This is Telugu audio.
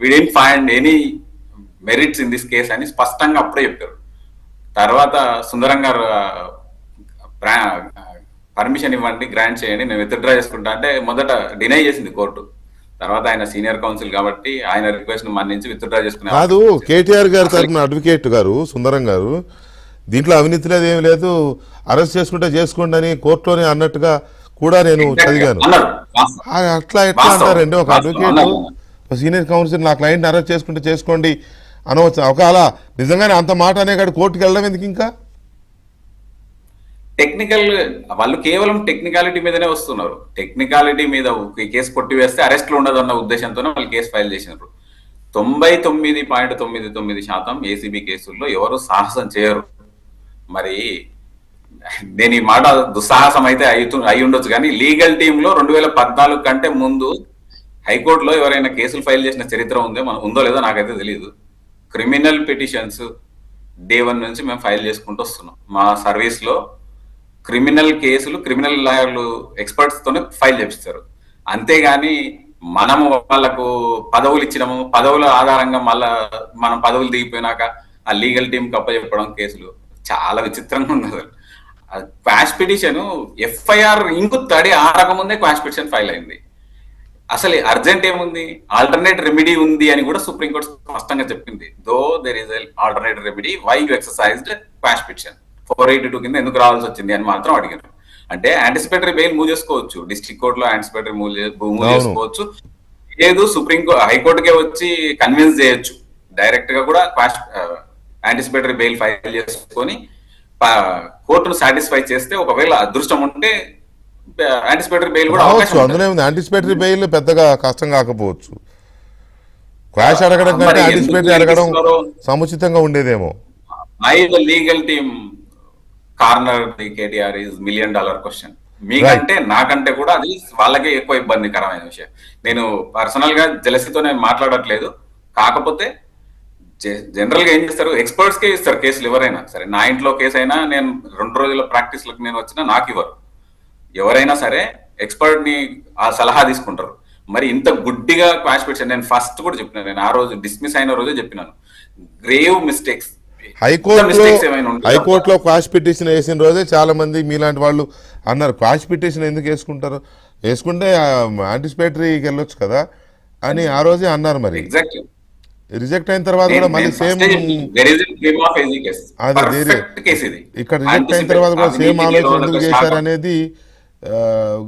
We didn't find any merits in this case అని స్పష్టంగా అప్పుడే చెప్పారు. తర్వాత సుందరం గారు పర్మిషన్ ఇవ్వండి గ్రాంట్ చేయండి నేను విత్డ్రా చేసుకుంటా అంటే మొదట డినై చేసింది కోర్టు. తర్వాత ఆయన సీనియర్ కౌన్సిల్ కాబట్టి ఆయన రిక్వెస్ట్ మన్నించి విత్డ్రా చేసుకునే కాదు కేటీఆర్ గారి తరఫున అడ్వకేట్ గారు సుందరం గారు దీంట్లో అవినీతి లేదు ఏమి లేదు అరెస్ట్ చేసుకుంటే చేసుకోండి అని కోర్టులోనే అన్నట్టుగా కూడా నేను చదివాను. అట్లా ఎట్లా. అంటారండి? ఒక. అడ్వకేట్ సీనియర్ కౌన్సిల్ నా క్లయింట్ని అరెస్ట్ చేసుకుంటే చేసుకోండి అనవచ్చు. ఒకవేళ నిజంగానే అంత మాట అనే కాదు కోర్టుకి వెళ్ళడం ఎందుకు ఇంకా? టెక్నికల్ వాళ్ళు కేవలం టెక్నికాలిటీ మీదనే వస్తున్నారు. టెక్నికాలిటీ మీద ఈ కేసు కొట్టివేస్తే అరెస్ట్లు అన్న ఉద్దేశంతోనే వాళ్ళు కేసు ఫైల్ చేసినారు. తొంభై తొమ్మిది పాయింట్ తొమ్మిది తొమ్మిది శాతం ఏసీబీ కేసుల్లో ఎవరు సాహసం చేయరు. మరి నేను ఈ మాట దుస్సాహసం అయితే అయి ఉండొచ్చు కానీ లీగల్ టీమ్లో రెండు వేల పద్నాలుగు కంటే ముందు హైకోర్టులో ఎవరైనా కేసులు ఫైల్ చేసిన చరిత్ర ఉందో మన ఉందో లేదో నాకైతే తెలియదు క్రిమినల్ పిటిషన్స్ డే వన్ నుంచి మేము ఫైల్ చేసుకుంటూ వస్తున్నాం. మా సర్వీస్లో క్రిమినల్ కేసులు క్రిమినల్ లాయర్లు ఎక్స్పర్ట్స్తోనే ఫైల్ చేపిస్తారు. అంతేగాని మనము వాళ్ళకు పదవులు ఇచ్చినాము పదవుల ఆధారంగా మళ్ళా మనం పదవులు దిగిపోయినాక ఆ లీగల్ టీం చెప్పడం కేసులు చాలా విచిత్రంగా ఉన్నది క్వాష్ పిటిషన్ ఎఫ్ఐఆర్ ఇంకు తడి ఆరకముందే క్వాష్ పిటిషన్ ఫైల్ అయింది. అసలు అర్జెంట్ ఏముంది? ఆల్టర్నేట్ రెమెడీ ఉంది అని కూడా సుప్రీంకోర్టు స్పష్టంగా చెప్పింది. Though there is alternate remedy why you exercised quash petition? Four eighty two కింద ఎందుకు రావాల్సి వచ్చింది అని మాత్రం అడిగారు. అంటే యాంటిసిపేటరీ బెయిల్ మూవ్ చేసుకోవచ్చు. డిస్ట్రిక్ట్ కోర్టులో యాంటిసిపేటరీ మూవ్. చేసుకోవచ్చు. లేదు సుప్రీం హైకోర్టుకే వచ్చి కన్విన్స్ చేయొచ్చు. డైరెక్ట్గా కూడా క్వాష్ యాంటిసిపేటరీ బెయిల్ ఫైల్ చేసుకొని కోర్టును సాటిస్ఫై చేస్తే ఒకవేళ అదృష్టం ఉంటే యాంటిసిపేటరీ బెయిల్ కూడా అవకాశం. అందులో యాంటిసిపేటరీ బెయిల్ పెద్దగా కష్టం కాకపోవచ్చు. క్వాష్ అడగడం కంటే యాంటిసిపేటరీ అడగడం? సముచితంగా ఉండేదేమో. I legal team corner the KTR is million dollar question మీకంటే నాకంటే కూడా అది వాళ్ళకే ఎక్కువ ఇబ్బందికరమైన విషయం. నేను పర్సనల్గా జలసితో నేను మాట్లాడట్లేదు. కాకపోతే జనరల్గా ఏం చేస్తారు? ఎక్స్పర్ట్స్ కే ఇస్తారు కేసులు ఎవరైనా. సరే నా ఇంట్లో కేసు అయినా నేను రెండు రోజుల ప్రాక్టీస్లకు నేను వచ్చినా నాకు ఇవ్వరు. ఎవరైనా సరే ఎక్స్పర్ట్ని ఆ సలహా తీసుకుంటారు. మరి ఇంత గుడ్డిగా క్వాష్ పిటిషన్ నేను ఫస్ట్ కూడా చెప్పినాను నేను ఆ రోజు డిస్మిస్ అయిన రోజే చెప్పినాను. గ్రేవ్ మిస్టేక్స్ హైకోర్టులో హైకోర్టులో క్వాష్ పిటిషన్ వేసిన రోజే చాలా మంది మీలాంటి వాళ్ళు అన్నారు. క్వాష్ పిటిషన్ ఎందుకు వేసుకుంటారు? వేసుకుంటే యాంటిసిపేటరీకి వెళ్ళొచ్చు కదా అని ఆ రోజే అన్నారు మరి. రిజెక్ట్ అయిన తర్వాత కూడా మళ్ళీ సేమ్ అదే ఇక్కడ రిజెక్ట్ అయిన తర్వాత కూడా సేమ్ ఆలోచన ఎందుకు చేశారు అనేది э,